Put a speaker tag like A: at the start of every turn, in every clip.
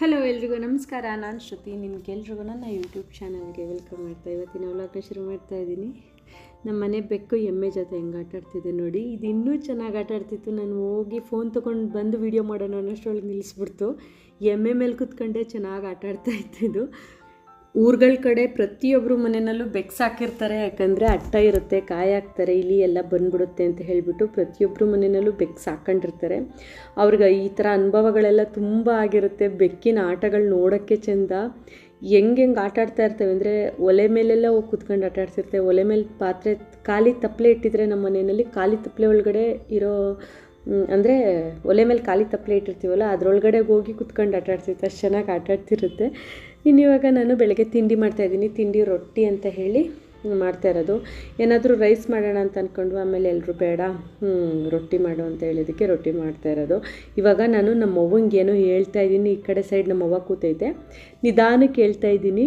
A: Hello ಎಲ್ರಿಗೂ, ನಮಸ್ಕಾರ. ನಾನು ಶ್ರುತಿ ನಿಮ್ಗೆಲ್ರಿಗೂ ನನ್ನ ಯೂಟ್ಯೂಬ್ ಚಾನಲ್ಗೆ ವೆಲ್ಕಮ್ ಮಾಡ್ತಾ ಇವತ್ತಿನ ವ್ಲಾಗ್ ಶುರು ಮಾಡ್ತಾ ಇದ್ದೀನಿ. ನಮ್ಮ ಮನೆ ಬೆಕ್ಕು ಎಮ್ಮೆ ಜೊತೆ ಹೆಂಗೆ ಆಟಾಡ್ತಿದ್ದೆ ನೋಡಿ. ಇದು ಇನ್ನೂ ಚೆನ್ನಾಗಿ ಆಟಾಡ್ತಿತ್ತು ನಾನು ಹೋಗಿ ಫೋನ್ ತೊಗೊಂಡು ಬಂದು ವೀಡಿಯೋ ಮಾಡೋಣ ಅನ್ನೋಷ್ಟರೊಳಗೆ ನಿಲ್ಲಿಸ್ಬಿಡ್ತು ಎಮ್ಮೆ ಮೇಲೆ ಕೂತ್ಕೊಂಡೆ ಚೆನ್ನಾಗಿ ಆಟಾಡ್ತಾ ಇತ್ತಿದ್ದು ಊರುಗಳ ಕಡೆ ಪ್ರತಿಯೊಬ್ಬರು ಮನೆಯಲ್ಲೂ ಬೆಕ್ಕು ಸಾಕಿರ್ತಾರೆ ಯಾಕಂದರೆ ಅಟ್ಟ ಇರುತ್ತೆ, ಕಾಯಿ ಹಾಕ್ತಾರೆ ಇಲಿ ಎಲ್ಲ ಬಂದ್ಬಿಡುತ್ತೆ ಅಂತ ಹೇಳಿಬಿಟ್ಟು ಪ್ರತಿಯೊಬ್ಬರು ಮನೆಯಲ್ಲೂ ಬೆಕ್ಕು ಸಾಕೊಂಡಿರ್ತಾರೆ ಅವ್ರಿಗೆ ಈ ಥರ ಅನುಭವಗಳೆಲ್ಲ ತುಂಬ ಆಗಿರುತ್ತೆ. ಬೆಕ್ಕಿನ ಆಟಗಳು ನೋಡೋಕ್ಕೆ ಚೆಂದ. ಹೆಂಗೆ ಹೆಂಗೆ ಆಟ ಆಡ್ತಾ ಇರ್ತೇವೆ ಅಂದರೆ ಒಲೆ ಮೇಲೆಲ್ಲ ಹೋಗಿ ಕುತ್ಕೊಂಡು ಆಟ ಆಡ್ತಿರ್ತೇವೆ ಒಲೆ ಮೇಲೆ ಪಾತ್ರೆ ಖಾಲಿ ತಪ್ಪಲೆ ಇಟ್ಟಿದ್ರೆ ನಮ್ಮ ಮನೆಯಲ್ಲಿ ಖಾಲಿ ತಪ್ಪಲೆ ಒಳಗಡೆ ಇರೋ ಅಂದರೆ ಒಲೆ ಮೇಲೆ ಖಾಲಿ ತಪ್ಪಲೆ ಇಟ್ಟಿರ್ತೀವಲ್ಲ, ಅದರೊಳಗಡೆ ಹೋಗಿ ಕುತ್ಕೊಂಡು ಆಟ ಚೆನ್ನಾಗಿ ಆಟ ಆಡ್ತಿರುತ್ತೆ. ಇನ್ನು ಇವಾಗ ನಾನು ಬೆಳಗ್ಗೆ ತಿಂಡಿ ಮಾಡ್ತಾಯಿದ್ದೀನಿ ತಿಂಡಿ ರೊಟ್ಟಿ ಅಂತ ಹೇಳಿ ಮಾಡ್ತಾ ಇರೋದು. ಏನಾದರೂ ರೈಸ್ ಮಾಡೋಣ ಅಂತ ಅಂದ್ಕೊಂಡು ಆಮೇಲೆ ಎಲ್ಲರೂ ಬೇಡ ಹ್ಞೂ ರೊಟ್ಟಿ ಮಾಡು ಅಂತ ಹೇಳಿದ್ದಕ್ಕೆ ರೊಟ್ಟಿ ಮಾಡ್ತಾ ಇರೋದು. ಇವಾಗ ನಾನು ನಮ್ಮ ಅವ್ವಂಗೆ ಏನೋ ಹೇಳ್ತಾ ಇದ್ದೀನಿ. ಈ ಕಡೆ ಸೈಡ್ ನಮ್ಮ ಅವ್ವ ಕೂತೈತೆ. ನಿಧಾನಕ್ಕೆ ಹೇಳ್ತಾ ಇದ್ದೀನಿ.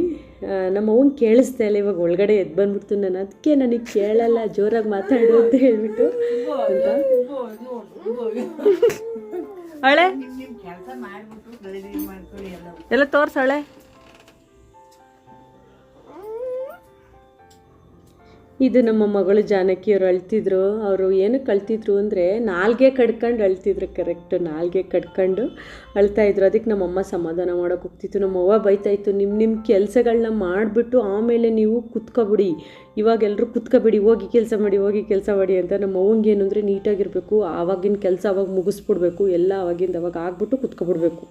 A: ನಮ್ಮ ಅವ್ವಂಗೆ ಕೇಳಿಸ್ತಾ ಇಲ್ಲ. ಇವಾಗ ಒಳಗಡೆ ಎದ್ದು ಬಂದ್ಬಿಡ್ತು. ನಾನು ಅದಕ್ಕೆ ನನಗೆ ಕೇಳಲ್ಲ ಜೋರಾಗಿ ಮಾತಾಡು ಅಂತ ಹೇಳ್ಬಿಟ್ಟು ಅಂತ. ಹಳೆ?
B: ಕೆಲಸ ಮಾಡ್ಬಿಟ್ಟು ಗಡಿಗೆ ಮಾಡ್ಕೊಳ್ಳಿ ಎಲ್ಲ.
A: ಎಲ್ಲ ತೋರ್ಸಳೆ ಇದು ನಮ್ಮ ಮಗಳು ಜಾನಕಿಯವರು ಅಳ್ತಿದ್ರು. ಅವರು ಏನಕ್ಕೆ ಅಳ್ತಿದ್ರು ಅಂದರೆ ನಾಲ್ಗೆ ಕಡ್ಕೊಂಡು ಅಳ್ತಿದ್ರು ಕರೆಕ್ಟ್ ನಾಲ್ಗೆ ಕಡ್ಕೊಂಡು ಅಳ್ತಾ ಇದ್ರು. ಅದಕ್ಕೆ ನಮ್ಮಮ್ಮ ಸಮಾಧಾನ ಮಾಡೋಕೆ ಹೋಗ್ತಿತ್ತು. ನಮ್ಮವ್ವ ಬೈತಾಯಿತ್ತು ನಿಮ್ಮ ನಿಮ್ಮ ಕೆಲಸಗಳನ್ನ ಮಾಡಿಬಿಟ್ಟು ಆಮೇಲೆ ನೀವು ಕುತ್ಕೊಬಿಡಿ. ಇವಾಗ ಎಲ್ಲರೂ ಕುತ್ಕೊಬಿಡಿ, ಹೋಗಿ ಕೆಲಸ ಮಾಡಿ, ಹೋಗಿ ಕೆಲಸ ಮಾಡಿ ಅಂತ ನಮ್ಮ ಅವಂಗೆ ಏನು ಅಂದರೆ ನೀಟಾಗಿರಬೇಕು, ಆವಾಗಿನ ಕೆಲಸ ಅವಾಗ ಮುಗಿಸ್ಬಿಡ್ಬೇಕು, ಎಲ್ಲ ಅವಾಗಿಂದ ಅವಾಗ ಆಗ್ಬಿಟ್ಟು ಕುತ್ಕೊಬಿಡ್ಬೇಕು.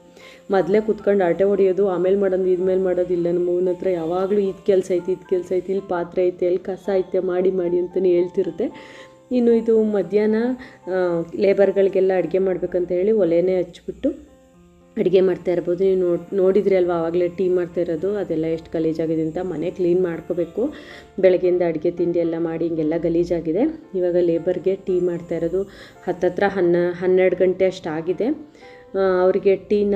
A: ಮೊದಲೇ ಕುತ್ಕೊಂಡು ಆಟೆ ಹೊಡೆಯೋದು, ಆಮೇಲೆ ಮಾಡೋದು, ಇದ್ಮೇಲೆ ಮಾಡೋದಿಲ್ಲ ನಮ್ಮ ಅವನ ಹತ್ರ ಯಾವಾಗಲೂ ಇದು ಕೆಲಸ ಐತಿ, ಇದು ಕೆಲಸ ಐತಿ, ಇಲ್ಲಿ ಪಾತ್ರೆ ಐತೆ ಇಲ್ಲಿ ಕಸ ಐತೆ, ಮಾಡಿ ಮಾಡಿ ಅಂತಲೇ ಹೇಳ್ತಿರುತ್ತೆ. ಇನ್ನು ಇದು ಮಧ್ಯಾಹ್ನ ಲೇಬರ್ಗಳಿಗೆಲ್ಲ ಅಡುಗೆ ಮಾಡ್ಬೇಕಂತ ಹೇಳಿ ಒಲೆನೇ ಹಚ್ಬಿಟ್ಟು ಅಡುಗೆ ಮಾಡ್ತಾ ಇರ್ಬೋದು. ನೀವು ನೋಡಿ, ನೋಡಿದ್ರಿ ಅಲ್ವಾ ಆವಾಗಲೇ ಟೀ ಮಾಡ್ತಾ ಇರೋದು. ಅದೆಲ್ಲ ಎಷ್ಟು ಗಲೀಜಾಗಿದೆ ಅಂತ ಮನೆ ಕ್ಲೀನ್ ಮಾಡ್ಕೋಬೇಕು. ಬೆಳಗ್ಗೆಯಿಂದ ಅಡುಗೆ ತಿಂಡಿ ಎಲ್ಲ ಮಾಡಿ ಹಿಂಗೆಲ್ಲ ಗಲೀಜಾಗಿದೆ. ಇವಾಗ ಲೇಬರ್ಗೆ ಟೀ ಮಾಡ್ತಾ ಇರೋದು. ಹತ್ತತ್ರ ಹನ್ನ, ಹನ್ನೆರಡು ಗಂಟೆ ಅಷ್ಟಾಗಿದೆ ಅವರಿಗೆ ಟೀನ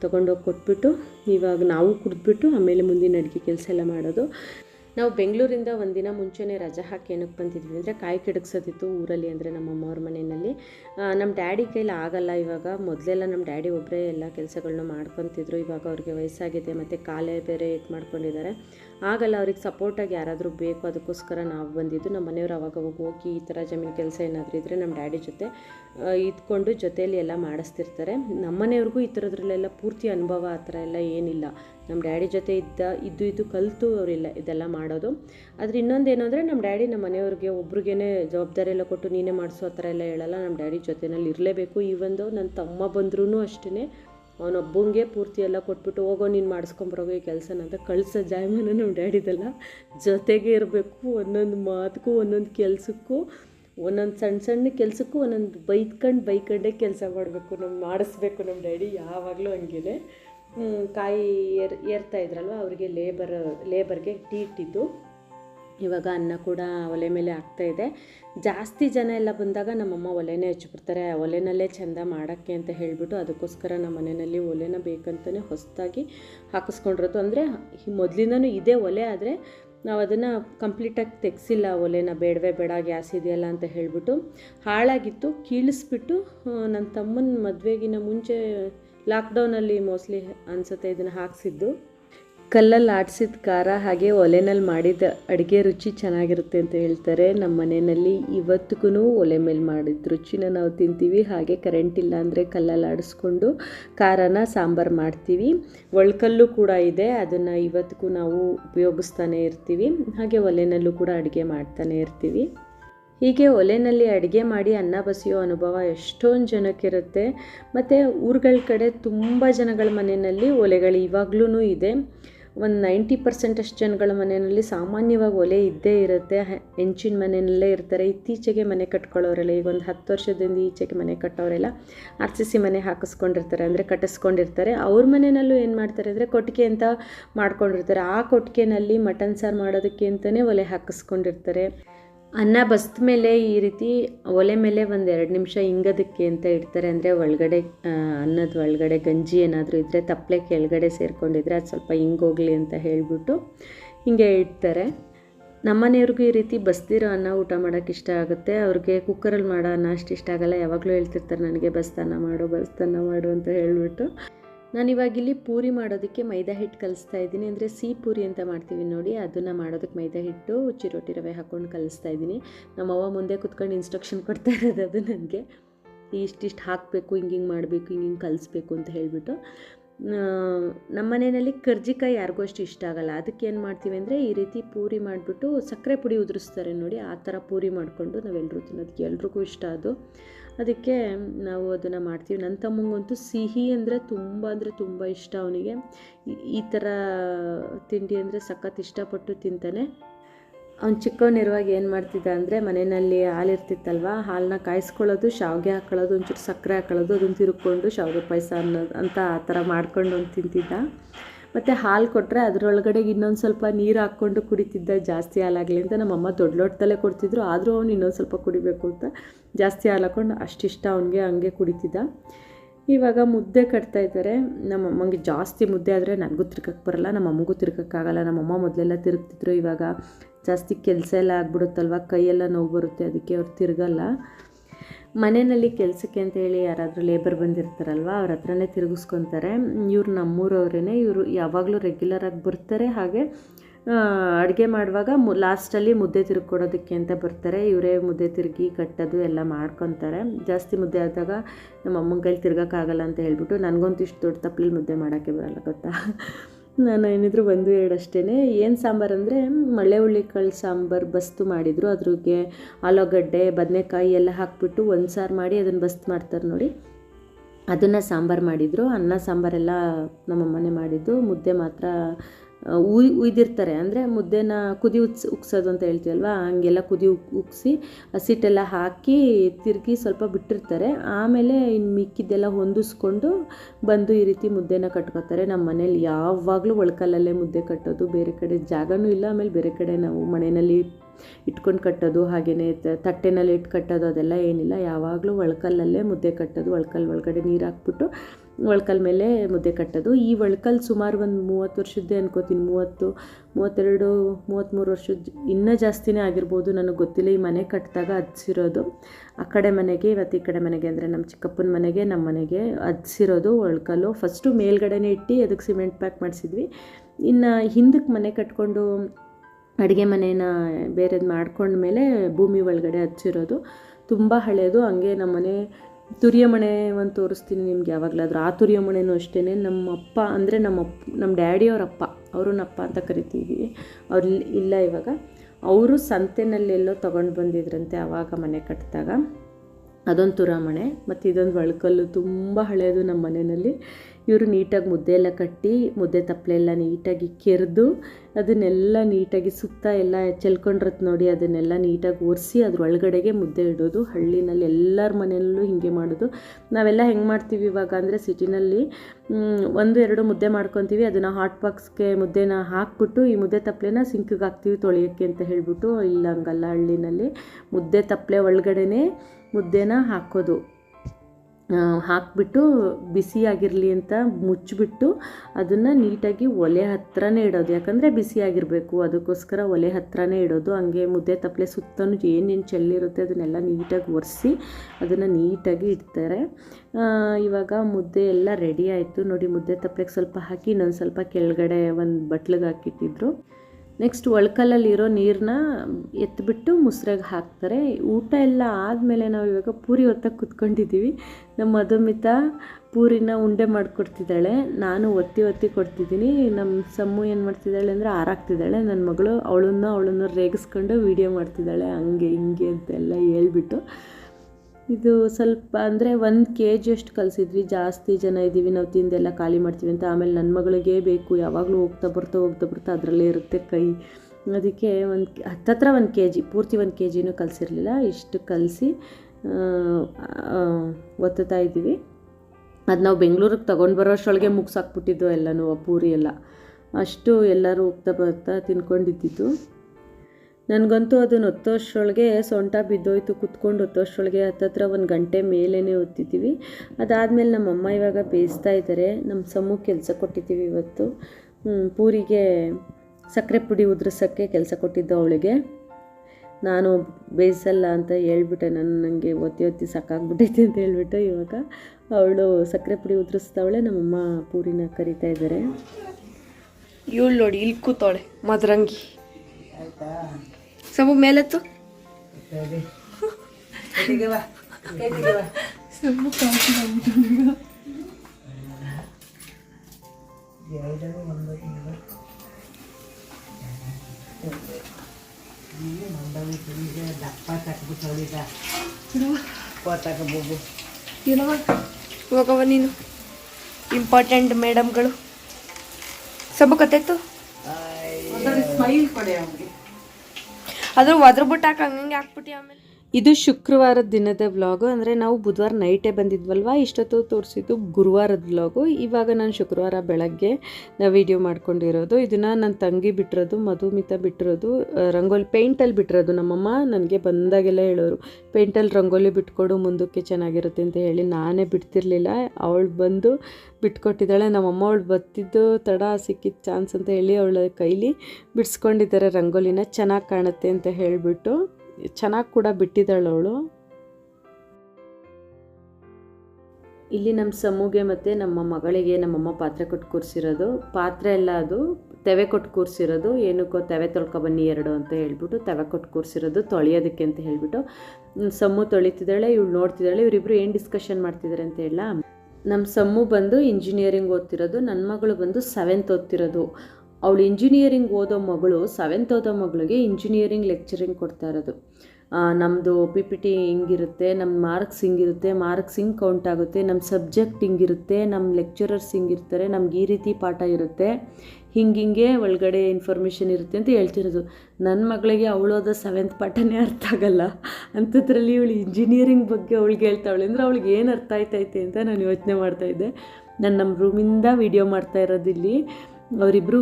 A: ತೊಗೊಂಡೋಗಿ ಕೊಟ್ಬಿಟ್ಟು ಇವಾಗ ನಾವು ಕುಡಿದ್ಬಿಟ್ಟು ಆಮೇಲೆ ಮುಂದಿನ ಅಡುಗೆ ಕೆಲಸ ಎಲ್ಲ ಮಾಡೋದು. ನಾವು ಬೆಂಗಳೂರಿಂದ ಒಂದಿನ ಮುಂಚೆನೇ ರಜೆ ಹಾಕಿ ಏನಕ್ಕೆ ಬಂದಿದ್ವಿ ಅಂದರೆ ಕಾಯಿ ಕೆಡಗ್ಸೋದಿತ್ತು ಊರಲ್ಲಿ ಅಂದರೆ ನಮ್ಮ ಅಮ್ಮವ್ರ ಮನೆಯಲ್ಲಿ. ನಮ್ಮ ಡ್ಯಾಡಿ ಕೈಲಿ ಆಗಲ್ಲ ಇವಾಗ. ಮೊದಲೆಲ್ಲ ನಮ್ಮ ಡ್ಯಾಡಿ ಒಬ್ಬರೇ ಎಲ್ಲ ಕೆಲಸಗಳನ್ನ ಮಾಡ್ಕೊತಿದ್ರು. ಇವಾಗ ಅವ್ರಿಗೆ ವಯಸ್ಸಾಗಿದೆ ಮತ್ತು ಕಾಲೇ ಬೇರೆ ಇದು ಮಾಡ್ಕೊಂಡಿದ್ದಾರೆ. ಆಗಲ್ಲ, ಅವ್ರಿಗೆ ಸಪೋರ್ಟಾಗಿ ಯಾರಾದರೂ ಬೇಕು, ಅದಕ್ಕೋಸ್ಕರ ನಾವು ಬಂದಿದ್ದು. ನಮ್ಮ ಮನೆಯವರು ಅವಾಗ ಹೋಗಿ ಈ ಥರ ಜಮೀನು ಕೆಲಸ ಏನಾದರೂ ಇದ್ದರೆ ನಮ್ಮ ಡ್ಯಾಡಿ ಜೊತೆ ಇದ್ಕೊಂಡು ಜೊತೆಯಲ್ಲಿ ಎಲ್ಲ ಮಾಡಿಸ್ತಿರ್ತಾರೆ. ನಮ್ಮ ಮನೆಯವ್ರಿಗೂ ಈ ಥರದ್ರಲ್ಲೆಲ್ಲ ಪೂರ್ತಿ ಅನುಭವ ಆ ಥರ ಎಲ್ಲ ಏನಿಲ್ಲ. ನಮ್ಮ ಡ್ಯಾಡಿ ಜೊತೆ ಇದ್ದ, ಇದ್ದು ಇದ್ದು ಕಲಿತು ಅವರಿಲ್ಲ ಇದೆಲ್ಲ ಮಾಡೋದು. ಆದರೆ ಇನ್ನೊಂದು ಏನು ಅಂದರೆ ನಮ್ಮ ಡ್ಯಾಡಿ ನಮ್ಮ ಮನೆಯವ್ರಿಗೆ ಒಬ್ರಿಗೇನೆ ಜವಾಬ್ದಾರಿ ಎಲ್ಲ ಕೊಟ್ಟು ನೀನೇ ಮಾಡಿಸೋ ಥರ ಎಲ್ಲ ಹೇಳಲ್ಲ. ನಮ್ಮ ಡ್ಯಾಡಿ ಜೊತೆನಲ್ಲಿ ಇರಲೇಬೇಕು. ಈ ಒಂದು ನನ್ನ ತಮ್ಮ ಬಂದ್ರೂ ಅಷ್ಟೇ ಅವನೊಬ್ಬಂಗೆ ಪೂರ್ತಿ ಎಲ್ಲ ಕೊಟ್ಬಿಟ್ಟು, ಹೋಗೋ, ನೀನು ಮಾಡಿಸ್ಕೊಂಬರೋಗೋ ಈ ಕೆಲಸನ ಅಂತ ಕಳ್ಸೋ ಜಾಯಮಾನ ನಮ್ಮ ಡ್ಯಾಡಿದೆಲ್ಲ. ಜೊತೆಗೆ ಇರಬೇಕು ಒಂದೊಂದು ಮಾತಕ್ಕೂ ಒಂದೊಂದು ಕೆಲಸಕ್ಕೂ, ಒಂದೊಂದು ಸಣ್ಣ ಸಣ್ಣ ಕೆಲಸಕ್ಕೂ, ಒಂದೊಂದು ಬೈತ್ಕಂಡು ಬೈಕಂಡೇ ಕೆಲಸ ಮಾಡಬೇಕು. ನಮ್ಮ ಮಾಡಿಸ್ಬೇಕು ನಮ್ಮ ಡ್ಯಾಡಿ ಯಾವಾಗಲೂ ಹಂಗೇ ಕಾಯಿ ಏರ್, ಏರ್ತಾ ಇದ್ರಲ್ವ, ಅವರಿಗೆ ಲೇಬರ್ ಲೇಬರ್ಗೆ ಟೀ ಇಟ್ಟಿದ್ದು. ಇವಾಗ ಅನ್ನ ಕೂಡ ಒಲೆ ಮೇಲೆ ಆಗ್ತಾ ಇದೆ. ಜಾಸ್ತಿ ಜನ ಎಲ್ಲ ಬಂದಾಗ ನಮ್ಮಮ್ಮ ಒಲೆನೇ ಹಚ್ಚಿಬಿಡ್ತಾರೆ. ಒಲೆನಲ್ಲೇ ಚೆಂದ ಮಾಡೋಕ್ಕೆ ಅಂತ ಹೇಳಿಬಿಟ್ಟು ಅದಕ್ಕೋಸ್ಕರ ನಮ್ಮ ಮನೆಯಲ್ಲಿ ಒಲೆನ ಬೇಕಂತಲೇ ಹೊಸದಾಗಿ ಹಾಕಿಸ್ಕೊಂಡಿರೋದು. ಅಂದರೆ ಮೊದಲಿಂದನೂ ಇದೇ ಒಲೆ, ಆದರೆ ನಾವು ಅದನ್ನು ಕಂಪ್ಲೀಟಾಗಿ ತೆಗ್ಸಿಲ್ಲ. ಒಲೆನ ಬೇಡವೇ ಬೇಡ, ಗ್ಯಾಸ್ ಇದೆಯಲ್ಲ ಅಂತ ಹೇಳಿಬಿಟ್ಟು ಹಾಳಾಗಿತ್ತು. ಕೀಳಿಸ್ಬಿಟ್ಟು ನನ್ನ ತಮ್ಮನ ಮದುವೆಗಿನ ಮುಂಚೆ ಲಾಕ್ಡೌನಲ್ಲಿ ಮೋಸ್ಟ್ಲಿ ಅನಿಸುತ್ತೆ ಇದನ್ನು ಹಾಕ್ಸಿದ್ದು. ಕಲ್ಲಲ್ಲಿ ಆಡಿಸಿದ ಖಾರ ಹಾಗೆ ಒಲೆನಲ್ಲಿ ಮಾಡಿದ ಅಡುಗೆ ರುಚಿ ಚೆನ್ನಾಗಿರುತ್ತೆ ಅಂತ ಹೇಳ್ತಾರೆ. ನಮ್ಮ ಮನೆಯಲ್ಲಿ ಇವತ್ತಿಗೂ ಒಲೆ ಮೇಲೆ ಮಾಡಿದ ರುಚಿನ ನಾವು ತಿಂತೀವಿ. ಹಾಗೆ ಕರೆಂಟ್ ಇಲ್ಲ ಅಂದರೆ ಕಲ್ಲಲ್ಲಿ ಆಡಿಸ್ಕೊಂಡು ಖಾರನ ಸಾಂಬಾರು ಮಾಡ್ತೀವಿ. ಒಳ್ಕಲ್ಲು ಕೂಡ ಇದೆ. ಅದನ್ನು ಇವತ್ತಿಗೂ ನಾವು ಉಪಯೋಗಿಸ್ತಾನೆ ಇರ್ತೀವಿ. ಹಾಗೆ ಒಲೆನಲ್ಲೂ ಕೂಡ ಅಡುಗೆ ಮಾಡ್ತಾನೆ ಇರ್ತೀವಿ. ಹೀಗೆ ಒಲೆಯಲ್ಲಿ ಅಡುಗೆ ಮಾಡಿ ಅನ್ನ ಬಸಿಯೋ ಅನುಭವ ಎಷ್ಟೊಂದು ಜನಕ್ಕಿರುತ್ತೆ. ಮತ್ತು ಊರುಗಳ ಕಡೆ ತುಂಬ ಜನಗಳ ಮನೆಯಲ್ಲಿ ಒಲೆಗಳು ಇವಾಗ್ಲೂ ಇದೆ. ಒಂದು ನೈಂಟಿ ಪರ್ಸೆಂಟ್ ಅಷ್ಟು ಜನಗಳ ಮನೆಯಲ್ಲಿ ಸಾಮಾನ್ಯವಾಗಿ ಒಲೆ ಇದ್ದೇ ಇರುತ್ತೆ. ಹೆಂಚಿನ ಮನೆಯಲ್ಲೇ ಇರ್ತಾರೆ. ಇತ್ತೀಚೆಗೆ ಮನೆ ಕಟ್ಕೊಳ್ಳೋರೆಲ್ಲ, ಈಗ ಒಂದು ಹತ್ತು ವರ್ಷದಿಂದ ಈಚೆಗೆ ಮನೆ ಕಟ್ಟೋರೆಲ್ಲ ಆರ್ ಸಿ ಸಿ ಮನೆ ಹಾಕಿಸ್ಕೊಂಡಿರ್ತಾರೆ, ಅಂದರೆ ಕಟ್ಟಿಸ್ಕೊಂಡಿರ್ತಾರೆ. ಅವ್ರ ಮನೆಯಲ್ಲೂ ಏನು ಮಾಡ್ತಾರೆ ಅಂದರೆ ಕೊಟ್ಟಿಗೆ ಅಂತ ಮಾಡ್ಕೊಂಡಿರ್ತಾರೆ. ಆ ಕೊಟ್ಟಿಗೆನಲ್ಲಿ ಮಟನ್ ಸಾರು ಮಾಡೋದಕ್ಕೆ ಅಂತಲೇ ಒಲೆ ಹಾಕಿಸ್ಕೊಂಡಿರ್ತಾರೆ. ಅನ್ನ ಬಸ್ದ ಮೇಲೆ ಈ ರೀತಿ ಒಲೆ ಮೇಲೆ ಒಂದು ಎರಡು ನಿಮಿಷ ಹಿಂಗದಕ್ಕೆ ಅಂತ ಇಡ್ತಾರೆ. ಅಂದರೆ ಒಳಗಡೆ ಅನ್ನದ ಒಳಗಡೆ ಗಂಜಿ ಏನಾದರೂ ಇದ್ದರೆ ತಪ್ಪಲೆ ಕೆಳಗಡೆ ಸೇರಿಕೊಂಡಿದ್ರೆ ಅದು ಸ್ವಲ್ಪ ಹಿಂಗೋಗ್ಲಿ ಅಂತ ಹೇಳಿಬಿಟ್ಟು ಹಿಂಗೆ ಇಡ್ತಾರೆ. ನಮ್ಮನೆಯವ್ರಿಗೂ ಈ ರೀತಿ ಬಸ್ದಿರೋ ಅನ್ನ ಊಟ ಮಾಡೋಕ್ಕೆ ಇಷ್ಟ ಆಗುತ್ತೆ. ಅವ್ರಿಗೆ ಕುಕ್ಕರಲ್ಲಿ ಮಾಡೋ ಅನ್ನ ಅಷ್ಟು ಇಷ್ಟ ಆಗಲ್ಲ. ಯಾವಾಗಲೂ ಹೇಳ್ತಿರ್ತಾರೆ, ನನಗೆ ಬಸ್ದನ್ನ ಮಾಡು ಬಸ್ದನ್ನ ಮಾಡು ಅಂತ ಹೇಳಿಬಿಟ್ಟು. ನಾನಿವಾಗ ಇಲ್ಲಿ ಪೂರಿ ಮಾಡೋದಕ್ಕೆ ಮೈದಾ ಹಿಟ್ಟು ಕಲಿಸ್ತಾ ಇದ್ದೀನಿ. ಅಂದರೆ ಸಿ ಪೂರಿ ಅಂತ ಮಾಡ್ತೀವಿ ನೋಡಿ, ಅದನ್ನು ಮಾಡೋದಕ್ಕೆ ಮೈದಾ ಹಿಟ್ಟು ಚಿರೋಟಿ ರವೆ ಹಾಕ್ಕೊಂಡು ಕಲಿಸ್ತಾ ಇದ್ದೀನಿ. ನಮ್ಮವ್ವ ಮುಂದೆ ಕುತ್ಕೊಂಡು ಇನ್ಸ್ಟ್ರಕ್ಷನ್ ಕೊಡ್ತಾ ಇರೋದು ಅದು ನನಗೆ. ಇಷ್ಟಿಷ್ಟು ಹಾಕಬೇಕು, ಹಿಂಗೆ ಹಿಂಗೆ ಮಾಡಬೇಕು, ಹಿಂಗೆ ಹಿಂಗೆ ಕಲಿಸ್ಬೇಕು ಅಂತ ಹೇಳಿಬಿಟ್ಟು. ನಮ್ಮ ಮನೆಯಲ್ಲಿ ಕರ್ಜಿಕಾಯಿ ಯಾರಿಗೂ ಅಷ್ಟು ಇಷ್ಟ ಆಗಲ್ಲ. ಅದಕ್ಕೆ ಏನು ಮಾಡ್ತೀವಿ ಅಂದರೆ ಈ ರೀತಿ ಪೂರಿ ಮಾಡಿಬಿಟ್ಟು ಸಕ್ಕರೆ ಪುಡಿ ಉದುರಿಸ್ತಾರೆ ನೋಡಿ, ಆ ಥರ ಪೂರಿ ಮಾಡಿಕೊಂಡು ನಾವೆಲ್ಲರೂ ತಿನ್ನೋದಕ್ಕೆ ಎಲ್ರಿಗೂ ಇಷ್ಟ ಅದು. ಅದಕ್ಕೆ ನಾವು ಅದನ್ನು ಮಾಡ್ತೀವಿ. ನನ್ನ ತಮ್ಮಂಗಂತೂ ಸಿಹಿ ಅಂದರೆ ತುಂಬ ಅಂದರೆ ತುಂಬ ಇಷ್ಟ ಅವನಿಗೆ. ಈ ಥರ ತಿಂಡಿ ಅಂದರೆ ಸಖತ್ ಇಷ್ಟಪಟ್ಟು ತಿಂತಾನೆ. ಅವ್ನು ಚಿಕ್ಕವನಿರುವಾಗ ಏನು ಮಾಡ್ತಿದ್ದ ಅಂದರೆ ಮನೆಯಲ್ಲಿ ಹಾಲು ಇರ್ತಿತ್ತಲ್ವ ಹಾಲನ್ನ ಕಾಯಿಸ್ಕೊಳ್ಳೋದು, ಶಾವಿಗೆ ಹಾಕೊಳ್ಳೋದು, ಒಂಚೂರು ಸಕ್ಕರೆ ಹಾಕೊಳ್ಳೋದು, ಅದನ್ನು ತಿರುಗ್ಕೊಂಡು ಶಾವಿಗೆ ಪಾಯಸ ಅನ್ನೋದು ಅಂತ ಆ ಥರ ಮಾಡ್ಕೊಂಡು ಅವ್ನು ತಿಂತಿದ್ದ. ಮತ್ತು ಹಾಲು ಕೊಟ್ಟರೆ ಅದರೊಳಗಡೆ ಇನ್ನೊಂದು ಸ್ವಲ್ಪ ನೀರು ಹಾಕ್ಕೊಂಡು ಕುಡಿತಿದ್ದ ಜಾಸ್ತಿ ಹಾಲಾಗಲಿ ಅಂತ ನಮ್ಮಮ್ಮ ದೊಡ್ಡ ಲೋಟದಲ್ಲೇ ಕೊಡ್ತಿದ್ರು. ಆದರೂ ಅವ್ನು ಇನ್ನೊಂದು ಸ್ವಲ್ಪ ಕುಡಿಬೇಕು ಅಂತ ಜಾಸ್ತಿ ಹಾಲು ಹಾಕ್ಕೊಂಡು ಅಷ್ಟಿಷ್ಟ ಅವನಿಗೆ ಹಂಗೆ ಕುಡಿತಿದ್ದ. ಇವಾಗ ಮುದ್ದೆ ಕಟ್ತಾ ಇದ್ದಾರೆ ನಮ್ಮಮ್ಮಂಗೆ ಜಾಸ್ತಿ ಮುದ್ದೆ ಆದರೆ ನನಗೂ ತಿರ್ಗಕ್ಕೆ ಬರಲ್ಲ, ನಮ್ಮಮ್ಮಗೂ ತಿರ್ಗಕ್ಕಾಗಲ್ಲ ನಮ್ಮಮ್ಮ ಮೊದಲೆಲ್ಲ ತಿರುಗ್ತಿದ್ರು. ಇವಾಗ ಜಾಸ್ತಿ ಕೆಲಸ ಎಲ್ಲ ಆಗ್ಬಿಡುತ್ತಲ್ವ? ಕೈಯೆಲ್ಲ ನೋವು ಬರುತ್ತೆ, ಅದಕ್ಕೆ ಅವ್ರು ತಿರುಗಲ್ಲ. ಮನೆಯಲ್ಲಿ ಕೆಲಸಕ್ಕೆ ಅಂತೇಳಿ ಯಾರಾದರೂ ಲೇಬರ್ ಬಂದಿರ್ತಾರಲ್ವ, ಅವ್ರ ಹತ್ರನೇ ತಿರುಗಿಸ್ಕೊತಾರೆ. ಇವ್ರು ನಮ್ಮೂರವ್ರೇ ಇವರು ಯಾವಾಗಲೂ ರೆಗ್ಯುಲರಾಗಿ ಬರ್ತಾರೆ. ಹಾಗೆ ಅಡುಗೆ ಮಾಡುವಾಗ ಮು ಲಾಸ್ಟಲ್ಲಿ ಮುದ್ದೆ ತಿರುಗ್ಕೊಡೋದಕ್ಕೆ ಅಂತ ಬರ್ತಾರೆ. ಇವರೇ ಮುದ್ದೆ ತಿರುಗಿ ಕಟ್ಟೋದು ಎಲ್ಲ ಮಾಡ್ಕೊತಾರೆ. ಜಾಸ್ತಿ ಮುದ್ದೆ ಆದಾಗ ನಮ್ಮ ಅಮ್ಮನ ಕೈಲಿ ತಿರ್ಗೋಕ್ಕಾಗಲ್ಲ ಅಂತ ಹೇಳ್ಬಿಟ್ಟು, ನನಗಂತೂ ಇಷ್ಟು ದೊಡ್ಡ ತಪ್ಪಲಿ ಮುದ್ದೆ ಮಾಡೋಕ್ಕೆ ಬರಲ್ಲ, ಗೊತ್ತಾ? ನಾನು ಏನಿದ್ರು ಒಂದು ಎರಡು ಅಷ್ಟೇ ಏನು ಸಾಂಬಾರು ಅಂದರೆ ಮಳೆ ಹುಳ್ಳಿಕಾಳು ಸಾಂಬಾರು ಬಸ್ತು ಮಾಡಿದರು. ಅದ್ರಿಗೆ ಆಲೂಗಡ್ಡೆ, ಬದನೆಕಾಯಿ ಎಲ್ಲ ಹಾಕ್ಬಿಟ್ಟು ಒಂದು ಸಾರು ಮಾಡಿ ಅದನ್ನು ಬಸ್ತ್ ಮಾಡ್ತಾರೆ ನೋಡಿ. ಅದನ್ನು ಸಾಂಬಾರು ಮಾಡಿದರು. ಅನ್ನ ಸಾಂಬಾರೆಲ್ಲ ನಮ್ಮಮ್ಮನೇ ಮಾಡಿದ್ದು. ಮುದ್ದೆ ಮಾತ್ರ ಉಯ್, ಉಯ್ದಿರ್ತಾರೆ. ಅಂದರೆ ಮುದ್ದೆನ ಕುದಿ ಉಕ್ಸ್, ಉಕ್ಸೋದು ಅಂತ ಹೇಳ್ತೀವಲ್ವಾ? ಹಂಗೆಲ್ಲ ಕುದಿ ಉಕ್, ಉಕ್ಸಿ ಹಸಿಟ್ಟೆಲ್ಲ ಹಾಕಿ ತಿರುಗಿ ಸ್ವಲ್ಪ ಬಿಟ್ಟಿರ್ತಾರೆ. ಆಮೇಲೆ ಇನ್ನು ಮಿಕ್ಕಿದ್ದೆಲ್ಲ ಹೊಂದಿಸ್ಕೊಂಡು ಬಂದು ಈ ರೀತಿ ಮುದ್ದೆನ ಕಟ್ಕೋತಾರೆ. ನಮ್ಮ ಮನೇಲಿ ಯಾವಾಗಲೂ ಒಳ್ಕಲ್ಲಲ್ಲೇ ಮುದ್ದೆ ಕಟ್ಟೋದು. ಬೇರೆ ಕಡೆ ಜಾಗನೂ ಇಲ್ಲ. ಆಮೇಲೆ ಬೇರೆ ಕಡೆ ನಾವು ಮನೆಯಲ್ಲಿ ಇಟ್ಕೊಂಡು ಕಟ್ಟೋದು ಹಾಗೆಯೇ ತಟ್ಟೆನಲ್ಲಿ ಇಟ್ಟು ಕಟ್ಟೋದು ಅದೆಲ್ಲ ಏನಿಲ್ಲ. ಯಾವಾಗಲೂ ಒಳ್ಕಲ್ಲಲ್ಲೇ ಮುದ್ದೆ ಕಟ್ಟೋದು. ಒಳ್ಕಲ್ ಒಳಗಡೆ ನೀರು ಹಾಕ್ಬಿಟ್ಟು ಒಳ್ಕಲ್ ಮೇಲೆ ಮುದ್ದೆ ಕಟ್ಟೋದು. ಈ ಒಳ್ಕಲ್ ಸುಮಾರು ಒಂದು ಮೂವತ್ತು ವರ್ಷದ್ದೇ ಅನ್ಕೋತೀನಿ. ಮೂವತ್ತು, ಮೂವತ್ತೆರಡು ಮೂವತ್ತ್ಮೂರು ವರ್ಷದ ಇನ್ನೂ ಜಾಸ್ತಿನೇ ಆಗಿರ್ಬೋದು. ನನಗೆ ಗೊತ್ತಿಲ್ಲ. ಈ ಮನೆ ಕಟ್ಟಿದಾಗ ಹಚ್ಸಿರೋದು ಆ ಕಡೆ ಮನೆಗೆ, ಇವತ್ತು ಈ ಕಡೆ ಮನೆಗೆ ಅಂದರೆ ನಮ್ಮ ಚಿಕ್ಕಪ್ಪನ ಮನೆಗೆ, ನಮ್ಮ ಮನೆಗೆ ಹಚ್ಸಿರೋದು ಒಳ್ಕಲ್ಲು ಫಸ್ಟು ಮೇಲ್ಗಡೆನೇ ಇಟ್ಟು ಅದಕ್ಕೆ ಸಿಮೆಂಟ್ ಪ್ಯಾಕ್ ಮಾಡಿಸಿದ್ವಿ. ಇನ್ನು ಹಿಂದಕ್ಕೆ ಮನೆ ಕಟ್ಕೊಂಡು ಅಡುಗೆ ಮನೇನ ಬೇರೆದು ಮಾಡ್ಕೊಂಡ್ಮೇಲೆ ಭೂಮಿ ಒಳಗಡೆ ಹಚ್ಚಿರೋದು ತುಂಬ ಹಳೆಯದು ಹಂಗೆ ನಮ್ಮ ಮನೆ ತುರಿಯ ಮನೆ ಒಂದು ತೋರಿಸ್ತೀನಿ ನಿಮ್ಗೆ ಯಾವಾಗಲಾದ್ರೂ. ಆ ತುರಿಯ ಅಷ್ಟೇ ನಮ್ಮ ಅಪ್ಪ ಅಂದರೆ ನಮ್ಮ ಅಪ್ಪ, ನಮ್ಮ ಡ್ಯಾಡಿಯವ್ರ ಅಪ್ಪ, ಅವ್ರನ್ನ ಅಪ್ಪ ಅಂತ ಕರಿತೀವಿ. ಅವ್ರು ಇಲ್ಲ ಇವಾಗ. ಅವರು ಸಂತೆನಲ್ಲೆಲ್ಲೋ ತೊಗೊಂಡು ಬಂದಿದ್ರಂತೆ ಆವಾಗ ಮನೆ ಕಟ್ಟಿದಾಗ ಅದೊಂದು ತುರಾಮಣೆ, ಮತ್ತು ಇದೊಂದು ಒಳಕಲ್ಲು ತುಂಬ ಹಳೆಯದು ನಮ್ಮ ಮನೆಯಲ್ಲಿ. ಇವರು ನೀಟಾಗಿ ಮುದ್ದೆ ಎಲ್ಲ ಕಟ್ಟಿ, ಮುದ್ದೆ ತಪ್ಪಲೆ ಎಲ್ಲ ನೀಟಾಗಿ ಕೆರೆದು, ಅದನ್ನೆಲ್ಲ ನೀಟಾಗಿ ಸುತ್ತ ಎಲ್ಲ ಚೆಲ್ಕೊಂಡಿರತ್ತೆ ನೋಡಿ ಅದನ್ನೆಲ್ಲ ನೀಟಾಗಿ ಒರೆಸಿ ಅದ್ರ ಒಳಗಡೆಗೆ ಮುದ್ದೆ ಇಡೋದು. ಹಳ್ಳಿನಲ್ಲಿ ಎಲ್ಲರ ಮನೆಯಲ್ಲೂ ಹೀಗೆ ಮಾಡೋದು. ನಾವೆಲ್ಲ ಹೆಂಗೆ ಮಾಡ್ತೀವಿ ಇವಾಗ ಅಂದರೆ ಸಿಟಿನಲ್ಲಿ ಒಂದು ಎರಡು ಮುದ್ದೆ ಮಾಡ್ಕೊತೀವಿ. ಅದನ್ನು ಹಾಟ್ ಬಾಕ್ಸ್ಗೆ ಮುದ್ದೆನ ಹಾಕ್ಬಿಟ್ಟು ಈ ಮುದ್ದೆ ತಪ್ಪಲೆನ ಸಿಂಕಿಗೆ ಹಾಕ್ತೀವಿ ತೊಳೆಯೋಕ್ಕೆ ಅಂತ ಹೇಳಿಬಿಟ್ಟು. ಇಲ್ಲ ಹಂಗಲ್ಲ ಹಳ್ಳಿನಲ್ಲಿ ಮುದ್ದೆ ತಪ್ಪಲೆ ಒಳಗಡೆನೇ ಮುದ್ದೆನ ಹಾಕೋದು. ಹಾಕಿಬಿಟ್ಟು ಬಿಸಿಯಾಗಿರಲಿ ಅಂತ ಮುಚ್ಚಿಬಿಟ್ಟು ಅದನ್ನು ನೀಟಾಗಿ ಒಲೆ ಹತ್ತಿರನೇ ಇಡೋದು. ಯಾಕಂದರೆ ಬಿಸಿಯಾಗಿರಬೇಕು, ಅದಕ್ಕೋಸ್ಕರ ಒಲೆ ಹತ್ತಿರನೇ ಇಡೋದು. ಹಂಗೆ ಮುದ್ದೆ ತಪ್ಪಲೆ ಸುತ್ತಲೂ ಏನೇನು ಚೆಲ್ಲಿರುತ್ತೆ ಅದನ್ನೆಲ್ಲ ನೀಟಾಗಿ ಒರೆಸಿ ಅದನ್ನು ನೀಟಾಗಿ ಇಡ್ತಾರೆ. ಇವಾಗ ಮುದ್ದೆ ಎಲ್ಲ ರೆಡಿ ಆಯಿತು. ನೋಡಿ, ಮುದ್ದೆ ತಪ್ಪಲೆಗೆ ಸ್ವಲ್ಪ ಹಾಕಿ ಇನ್ನೊಂದು ಸ್ವಲ್ಪ ಕೆಳಗಡೆ ಒಂದು ಬಟ್ಲಿಗೆ ಹಾಕಿಟ್ಟಿದ್ರು. ನೆಕ್ಸ್ಟ್ ಒಳ್ಕಲ್ಲಲ್ಲಿರೋ ನೀರನ್ನ ಎತ್ತಿಬಿಟ್ಟು ಮುಸ್ರೆಗೆ ಹಾಕ್ತಾರೆ. ಊಟ ಎಲ್ಲ ಆದಮೇಲೆ ನಾವು ಇವಾಗ ಪೂರಿ ಹೊತ್ತಾಗಿ ಕುತ್ಕೊಂಡಿದ್ದೀವಿ. ನಮ್ಮ ಮಧುಮಿತ ಪೂರಿನ ಉಂಡೆ ಮಾಡಿಕೊಡ್ತಿದ್ದಾಳೆ. ನಾನು ಒತ್ತಿ ಒತ್ತಿ ಕೊಡ್ತಿದ್ದೀನಿ. ನಮ್ಮ ಸಮ್ಮು ಏನು ಮಾಡ್ತಿದ್ದಾಳೆ ಅಂದರೆ ಆರಾಕ್ತಿದ್ದಾಳೆ. ನನ್ನ ಮಗಳು ಅವಳನ್ನು ಅವಳನ್ನು ರೇಗಿಸ್ಕೊಂಡು ವೀಡಿಯೋ ಮಾಡ್ತಿದ್ದಾಳೆ. ಹಂಗೆ, ಹಿಂಗೆ ಅಂತೆಲ್ಲ ಹೇಳ್ಬಿಟ್ಟು. ಇದು ಸ್ವಲ್ಪ ಅಂದರೆ ಒಂದು ಕೆ ಜಿಯಷ್ಟು ಕಲಿಸಿದ್ವಿ. ಜಾಸ್ತಿ ಜನ ಇದ್ದೀವಿ ನಾವು ತಿಂದೆಲ್ಲ ಖಾಲಿ ಮಾಡ್ತೀವಿ ಅಂತ. ಆಮೇಲೆ ನನ್ನ ಮಗಳಿಗೆ ಬೇಕು. ಯಾವಾಗಲೂ ಹೋಗ್ತಾ ಬರ್ತಾ ಹೋಗ್ತಾ ಬರ್ತಾ ಅದರಲ್ಲೇ ಇರುತ್ತೆ ಕೈ. ಅದಕ್ಕೆ ಒಂದು ಹತ್ತತ್ರ ಒಂದು ಕೆ ಜಿ ಪೂರ್ತಿ ಒಂದು ಕೆ ಜಿನೂ ಕಲಿಸಿರ್ಲಿಲ್ಲ. ಇಷ್ಟು ಕಲಿಸಿ ಒತ್ತುತ್ತಾ ಇದ್ದೀವಿ. ಅದು ನಾವು ಬೆಂಗಳೂರಿಗೆ ತೊಗೊಂಡು ಬರೋಷ್ಟರೊಳಗೆ ಮುಗಿಸಾಕ್ಬಿಟ್ಟಿದ್ದು ಎಲ್ಲನೂ ಪೂರಿ ಎಲ್ಲ. ಅಷ್ಟು ಎಲ್ಲರೂ ಹೋಗ್ತಾ ಬರ್ತಾ ತಿನ್ಕೊಂಡಿದ್ದಿದ್ದು. ನನಗಂತೂ ಅದನ್ನು ಒತ್ತೋಷ್ಟರೊಳಗೆ ಸೊಂಟ ಬಿದ್ದೋಯ್ತು. ಕುತ್ಕೊಂಡು ಒತ್ತೋಷ್ಟರೊಳಗೆ ಹತ್ತತ್ರ ಒಂದು ಗಂಟೆ ಮೇಲೇ ಒತ್ತಿದ್ದೀವಿ ಅದಾದಮೇಲೆ ನಮ್ಮಮ್ಮ ಇವಾಗ ಬೇಯಿಸ್ತಾ ಇದ್ದಾರೆ ನಮ್ಮ ಸಮ್ಮು ಕೆಲಸ ಕೊಟ್ಟಿದ್ದೀವಿ ಇವತ್ತು. ಪೂರಿಗೆ ಸಕ್ಕರೆ ಪುಡಿ ಉದುರಿಸೋಕ್ಕೆ ಕೆಲಸ ಕೊಟ್ಟಿದ್ದು ಅವಳಿಗೆ. ನಾನು ಬೇಯಿಸಲ್ಲ ಅಂತ ಹೇಳ್ಬಿಟ್ಟೆ. ನಾನು ನನಗೆ ಒತ್ತಿ ಒತ್ತಿ ಸಾಕಾಗ್ಬಿಟ್ಟೈತೆ ಅಂತ ಹೇಳ್ಬಿಟ್ಟು ಇವಾಗ. ಅವಳು ಸಕ್ಕರೆ ಪುಡಿ ಉದುರಿಸ್ತಾವಳೆ ನಮ್ಮಮ್ಮ ಪೂರಿನ ಕರಿತಾ ಇದ್ದಾರೆ
C: ಇವಳು ನೋಡಿ ಇಲ್ಲಿ ಕೂತವಳೆ ಮದ್ರಂಗಿ.
B: ಆಯ್ತಾ?
C: ಸಬು ಮೇಲೆತ್ತು
B: ದಪ್ಪ
C: ಹೋಗವ ನೀನು. ಇಂಪಾರ್ಟೆಂಟ್ ಮೇಡಮ್ಗಳು ಸಬು ಕತೆತ್ತು
B: ಸ್ಮೈಲ್ ಕೊಡೆ ಅವನಿಗೆ.
C: ಅದ್ರ ಒದ್ರ ಬಿಟ್ಟು ಹಾಕಿ ಹಂಗಂಗೆ ಹಾಕ್ಬಿಟ್ಟು ಆಮೇಲೆ
A: ಇದು ಶುಕ್ರವಾರದ ದಿನದ ವ್ಲಾಗು ಅಂದರೆ ನಾವು ಬುಧವಾರ ನೈಟೇ ಬಂದಿದ್ವಲ್ವ? ಇಷ್ಟೊತ್ತು ತೋರಿಸಿದ್ದು ಗುರುವಾರದ ವ್ಲಾಗು ಇವಾಗ ನಾನು ಶುಕ್ರವಾರ ಬೆಳಗ್ಗೆ ನಾವು ವಿಡಿಯೋ ಮಾಡ್ಕೊಂಡಿರೋದು. ಇದನ್ನು ನನ್ನ ತಂಗಿ ಬಿಟ್ಟಿರೋದು ಮಧುಮಿತ ಬಿಟ್ಟಿರೋದು ರಂಗೋಲಿ ಪೇಂಟಲ್ಲಿ ಬಿಟ್ಟಿರೋದು ನಮ್ಮಮ್ಮ. ನನಗೆ ಬಂದಾಗೆಲ್ಲ ಹೇಳೋರು ಪೇಂಟಲ್ಲಿ ರಂಗೋಲಿ ಬಿಟ್ಕೊಡು, ಮುಂದಕ್ಕೆ ಚೆನ್ನಾಗಿರುತ್ತೆ ಅಂತ ಹೇಳಿ ನಾನೇ ಬಿಡ್ತಿರ್ಲಿಲ್ಲ. ಅವಳು ಬಂದು ಬಿಟ್ಕೊಟ್ಟಿದ್ದಾಳೆ. ನಮ್ಮಮ್ಮ ಅವಳು ಬತ್ತಿದ್ದು ತಡ ಸಿಕ್ಕಿದ ಚಾನ್ಸ್ ಅಂತ ಹೇಳಿ ಅವಳ ಕೈಲಿ ಬಿಡಿಸ್ಕೊಂಡಿದ್ದಾರೆ ರಂಗೋಲಿನ. ಚೆನ್ನಾಗಿ ಕಾಣುತ್ತೆ ಅಂತ ಹೇಳಿಬಿಟ್ಟು. ಚೆನ್ನಾಗಿ ಕೂಡ ಬಿಟ್ಟಿದ್ದಾಳು ಅವಳು. ಇಲ್ಲಿ ನಮ್ಮ ಸಮೂಗೆ ಮತ್ತು ನಮ್ಮ ಮಗಳಿಗೆ ನಮ್ಮಮ್ಮ ಪಾತ್ರೆ ಕೊಟ್ಟು ಕೂರಿಸಿರೋದು. ಪಾತ್ರೆ ಎಲ್ಲ ಅದು, ತೆವೆ ಕೊಟ್ಟು ಕೂರಿಸಿರೋದು. ಏನಕ್ಕೋ ತೆವೆ ತೊಳ್ಕೊಬನ್ನಿ ಎರಡು ಅಂತ ಹೇಳ್ಬಿಟ್ಟು ತೆವೆ ಕೊಟ್ಟು ಕೂರಿಸಿರೋದು. ತೊಳೆಯೋದಕ್ಕೆ ಅಂತ ಹೇಳ್ಬಿಟ್ಟು. ಸಮ್ಮು ತೊಳಿತಿದ್ದಾಳೆ, ಇವಳು ನೋಡ್ತಿದ್ದಾಳೆ ಇವರಿಬ್ಬರು ಏನು ಡಿಸ್ಕಷನ್ ಮಾಡ್ತಿದ್ದಾರೆ ಅಂತ ಹೇಳ ನಮ್ಮ ಸಮ್ಮು ಬಂದು ಇಂಜಿನಿಯರಿಂಗ್ ಓದ್ತಿರೋದು ನನ್ನ ಮಗಳು ಬಂದು ಸೆವೆಂತ್ ಓದ್ತಿರೋದು. ಅವಳು ಇಂಜಿನಿಯರಿಂಗ್ ಓದೋ ಮಗಳು ಸೆವೆಂತ್ ಓದೋ ಮಗಳಿಗೆ ಇಂಜಿನಿಯರಿಂಗ್ ಲೆಕ್ಚರಿಂಗ್ ಕೊಡ್ತಾ ಇರೋದು. ನಮ್ಮದು ಪಿ ಪಿ ಟಿ ಹಿಂಗಿರುತ್ತೆ ನಮ್ಮ ಮಾರ್ಕ್ಸ್ ಹಿಂಗಿರುತ್ತೆ ಮಾರ್ಕ್ಸ್ ಹಿಂಗೆ ಕೌಂಟ್ ಆಗುತ್ತೆ ನಮ್ಮ ಸಬ್ಜೆಕ್ಟ್ ಹಿಂಗಿರುತ್ತೆ ನಮ್ಮ ಲೆಕ್ಚರರ್ಸ್ ಹಿಂಗಿರ್ತಾರೆ, ನಮ್ಗೆ ಈ ರೀತಿ ಪಾಠ ಇರುತ್ತೆ. ಹಿಂಗೆ ಹಿಂಗೆ ಒಳಗಡೆ ಇನ್ಫಾರ್ಮೇಷನ್ ಇರುತ್ತೆ ಅಂತ ಹೇಳ್ತಿರೋದು. ನನ್ನ ಮಗಳಿಗೆ ಅವಳೋದ ಸೆವೆಂತ್ ಪಾಠನೇ ಅರ್ಥ ಆಗಲ್ಲ. ಅಂಥದ್ರಲ್ಲಿ ಇವಳು ಇಂಜಿನಿಯರಿಂಗ್ ಬಗ್ಗೆ ಅವಳಿಗೆ ಹೇಳ್ತಾವಳೆ. ಅಂದರೆ ಅವಳಿಗೆ ಏನು ಅರ್ಥ ಆಯ್ತೈತೆ ಅಂತ ನಾನು ಯೋಚನೆ ಮಾಡ್ತಾಯಿದ್ದೆ ನಾನು ನಮ್ಮ ರೂಮಿಂದ ವಿಡಿಯೋ ಮಾಡ್ತಾ ಇರೋದಿಲ್ಲಿ. ಅವರಿಬ್ಬರು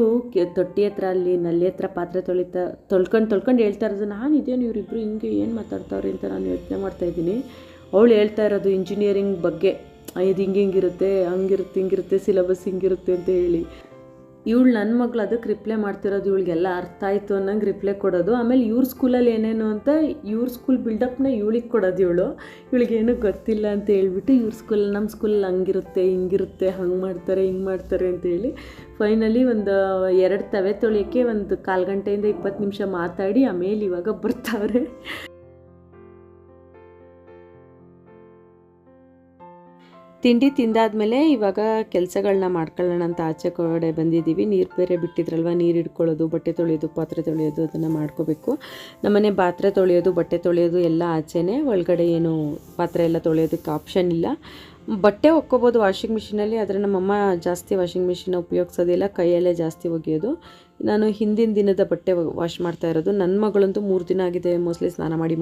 A: ತೊಟ್ಟಿ ಹತ್ರ ಅಲ್ಲಿ ನಲ್ಲಿ ಹತ್ರ ಪಾತ್ರೆ ತೊಳಿತಾ, ತೊಳ್ಕೊಂಡು ತೊಳ್ಕೊಂಡು ಹೇಳ್ತಾ ಇರೋದು. ನಾನು ಇದೇನು ಇವರಿಬ್ಬರು ಹಿಂಗೆ ಏನು ಮಾತಾಡ್ತಾವ್ರಿ ಅಂತ ನಾನು ಯೋಚನೆ ಮಾಡ್ತಾ ಇದ್ದೀನಿ. ಅವಳು ಹೇಳ್ತಾ ಇರೋದು ಇಂಜಿನಿಯರಿಂಗ್ ಬಗ್ಗೆ. ಇದು ಹಿಂಗೆ ಹಿಂಗಿರುತ್ತೆ ಹಂಗಿರುತ್ತೆ, ಹಿಂಗಿರುತ್ತೆ ಸಿಲೆಬಸ್ ಹಿಂಗಿರುತ್ತೆ ಅಂತ ಹೇಳಿ. ಇವಳು ನನ್ನ ಮಗಳು ಅದಕ್ಕೆ ರಿಪ್ಲೈ ಮಾಡ್ತಿರೋದು ಇವಳಿಗೆಲ್ಲ ಅರ್ಥ ಆಯಿತು ಅನ್ನಂಗೆ ರಿಪ್ಲೈ ಕೊಡೋದು. ಆಮೇಲೆ ಇವ್ರ ಸ್ಕೂಲಲ್ಲಿ ಏನೇನು ಅಂತ ಇವ್ರ ಸ್ಕೂಲ್ ಬಿಲ್ಡಪ್ನ ಇವಳಿಗೆ ಕೊಡೋದು ಇವಳು. ಇವಳಿಗೇನು ಗೊತ್ತಿಲ್ಲ ಅಂತ ಹೇಳ್ಬಿಟ್ಟು ಇವ್ರ ಸ್ಕೂಲ್ ನಮ್ಮ ಸ್ಕೂಲಲ್ಲಿ ಹಂಗಿರುತ್ತೆ, ಹಿಂಗಿರುತ್ತೆ, ಹಂಗೆ ಮಾಡ್ತಾರೆ, ಹಿಂಗೆ ಮಾಡ್ತಾರೆ ಅಂತ ಹೇಳಿ ಫೈನಲಿ ಒಂದು ಎರಡು ತವೆ ತೊಳೆಯೋಕ್ಕೆ ಒಂದು ಕಾಲು ಗಂಟೆಯಿಂದ ಇಪ್ಪತ್ತು ನಿಮಿಷ ಮಾತಾಡಿ ಆಮೇಲೆ ಇವಾಗ ಬರ್ತಾವ್ರೆ ತಿಂಡಿ ತಿಂದಾದಮೇಲೆ ಇವಾಗ ಕೆಲಸಗಳನ್ನ ಮಾಡ್ಕೊಳ್ಳೋಣ ಅಂತ ಆಚೆ ಕಡೆ ಬಂದಿದ್ದೀವಿ. ನೀರು ಬೇರೆ ಬಿಟ್ಟಿದ್ರಲ್ವ? ನೀರು ಇಟ್ಕೊಳ್ಳೋದು ಬಟ್ಟೆ ತೊಳೆಯೋದು, ಪಾತ್ರೆ ತೊಳೆಯೋದು ಅದನ್ನು ಮಾಡ್ಕೋಬೇಕು. ನಮ್ಮನೆ ಪಾತ್ರೆ ತೊಳೆಯೋದು, ಬಟ್ಟೆ ತೊಳೆಯೋದು ಎಲ್ಲ ಆಚೆನೇ. ಒಳಗಡೆ ಏನು ಪಾತ್ರೆ ಎಲ್ಲ ತೊಳೆಯೋದಕ್ಕೆ ಆಪ್ಷನ್ ಇಲ್ಲ. ಬಟ್ಟೆ ಒಕ್ಕೋಬೋದು ವಾಷಿಂಗ್ ಮಿಷಿನಲ್ಲಿ ಆದರೆ ನಮ್ಮಮ್ಮ ಜಾಸ್ತಿ ವಾಷಿಂಗ್ ಮಿಷಿನ ಉಪಯೋಗಿಸೋದಿಲ್ಲ. ಕೈಯಲ್ಲೇ ಜಾಸ್ತಿ ಒಗೆಯೋದು. ನಾನು ಹಿಂದಿನ ದಿನದ ಬಟ್ಟೆ ವಾಶ್ ಮಾಡ್ತಾ ಇರೋದು. ನನ್ನ ಮಗಳಂತೂ ಮೂರು ದಿನ ಆಗಿದೆ ಮೋಸ್ಟ್ಲಿ ಸ್ನಾನ ಮಾಡಿ.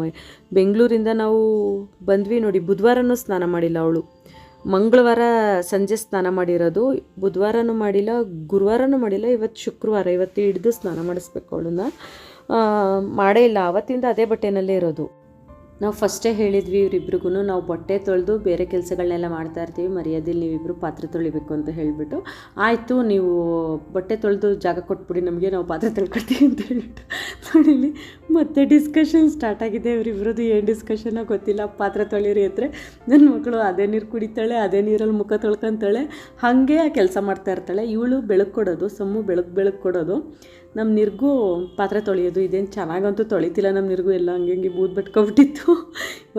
A: ಬೆಂಗಳೂರಿಂದ ನಾವು ಬಂದ್ವಿ ನೋಡಿ, ಬುಧವಾರನೂ ಸ್ನಾನ ಮಾಡಿಲ್ಲ ಅವಳು. ಮಂಗಳವಾರ ಸಂಜೆ ಸ್ನಾನ ಮಾಡಿರೋದು. ಬುಧವಾರನೂ ಮಾಡಿಲ್ಲ, ಗುರುವಾರನೂ ಮಾಡಿಲ್ಲ. ಇವತ್ತು ಶುಕ್ರವಾರ, ಇವತ್ತು ಹಿಡಿದು ಸ್ನಾನ ಮಾಡಿಸ್ಬೇಕು ಅವಳನ್ನ. ಮಾಡೇ ಇಲ್ಲ. ಆವತ್ತಿಂದ ಅದೇ ಬಟ್ಟೆನಲ್ಲೇ ಇರೋದು. ನಾವು ಫಸ್ಟೇ ಹೇಳಿದ್ವಿ ಇವರಿಬ್ರಿಗೂ ನಾವು ಬಟ್ಟೆ ತೊಳೆದು ಬೇರೆ ಕೆಲಸಗಳನ್ನೆಲ್ಲ ಮಾಡ್ತಾ ಇರ್ತೀವಿ, ಮರ್ಯಾದೆಲಿ ನೀವಿಬ್ಬರು ಪಾತ್ರೆ ತೊಳಿಬೇಕು ಅಂತ ಹೇಳಿಬಿಟ್ಟು, ಆಯಿತು, ನೀವು ಬಟ್ಟೆ ತೊಳೆದು ಜಾಗ ಕೊಟ್ಬಿಡಿ, ನಮಗೆ ನಾವು ಪಾತ್ರೆ ತೊಳ್ಕೊಡ್ತೀವಿ ಅಂತ ಹೇಳಿಬಿಟ್ಟು. ನೋಡಿಲಿ ಮತ್ತೆ ಡಿಸ್ಕಷನ್ ಸ್ಟಾರ್ಟ್ ಆಗಿದೆ, ಇವರಿಬ್ರದ್ದು ಏನು ಡಿಸ್ಕಷನೋ ಗೊತ್ತಿಲ್ಲ, ಪಾತ್ರೆ ತೊಳಿರಿ ಅಂದರೆ ನನ್ನ ಮಕ್ಕಳು ಅದೇ ನೀರು ಕುಡಿತಾಳೆ, ಅದೇ ನೀರಲ್ಲಿ ಮುಖ ತೊಳ್ಕೊತಾಳೆ, ಹಾಗೆ ಕೆಲಸ ಮಾಡ್ತಾ ಇರ್ತಾಳೆ. ಇವಳು ಬೆಳಕು ಕೊಡೋದು, ಸಮ್ಮು ಬೆಳಕು ಬೆಳಕು ಕೊಡೋದು. ನಮ್ಮ ನಿರ್ಗೂ ಪಾತ್ರೆ ತೊಳೆಯೋದು ಇದೇನು ಚೆನ್ನಾಗಂತೂ ತೊಳಿತಿಲ್ಲ ನಮ್ಮ ನಿರ್ಗು ಎಲ್ಲ ಹಂಗೆ ಹಂಗೆ ಬೂದ್ ಬಿಟ್ಕೊಬಿಟ್ಟಿತ್ತು.